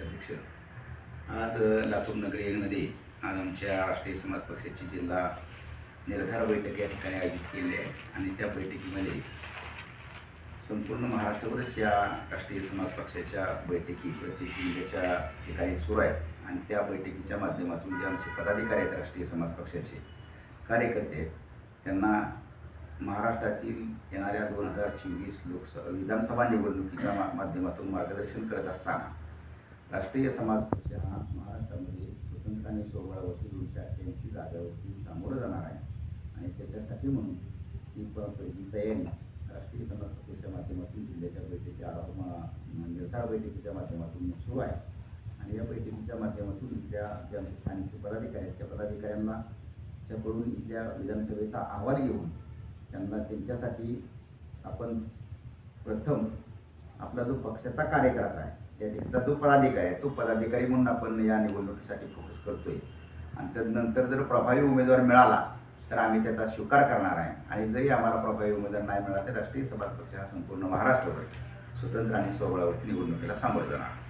अध्यक्ष. आज लातूर नगरी येमध्ये आज आमच्या राष्ट्रीय समाज पक्षाची जिल्हा निर्धार बैठक या ठिकाणी आयोजित केली आहे आणि त्या बैठकीमध्ये संपूर्ण महाराष्ट्रभरच या राष्ट्रीय समाज पक्षाच्या बैठकी प्रत्येक जिल्ह्याच्या ठिकाणी सुरू आहेत आणि त्या बैठकीच्या माध्यमातून जे आमचे पदाधिकारी आहेत राष्ट्रीय समाज पक्षाचे कार्यकर्ते आहेत त्यांना महाराष्ट्रातील येणाऱ्या दोन हजार चोवीस लोकसभा विधानसभा निवडणुकीच्या माध्यमातून मार्गदर्शन करत असताना राष्ट्रीय समाज पक्ष हा महाराष्ट्रामध्ये स्वतंत्राने सोहळावरती दोनशे अठ्ठ्याऐंशी जागावरती सामोरं जाणार आहे. आणि त्याच्यासाठी म्हणून ही पहिली तयारी राष्ट्रीय समाज पक्षाच्या माध्यमातून जिल्ह्याच्या बैठकीच्या निर्धार बैठकीच्या माध्यमातून सुरू आहे. आणि या बैठकीच्या माध्यमातून इथल्या ज्या स्थानिक पदाधिकारी आहेत त्या पदाधिकाऱ्यांना च्याकडून इथल्या विधानसभेचा अहवाल घेऊन त्यांना त्यांच्यासाठी आपण प्रथम आपला जो पक्षाचा कार्यकर्ता आहे त्या त्याचा जो पदाधिकारी आहे तो पदाधिकारी म्हणून आपण या निवडणुकीसाठी फोकस करतोय. आणि त्यानंतर जर प्रभावी उमेदवार मिळाला तर आम्ही त्याचा स्वीकार करणार आहे. आणि जरी आम्हाला प्रभावी उमेदवार नाही मिळाला तर राष्ट्रीय समाज पक्ष हा संपूर्ण महाराष्ट्रभर स्वतंत्र आणि स्वबळावरती निवडणुकीला सामोरं जाणार.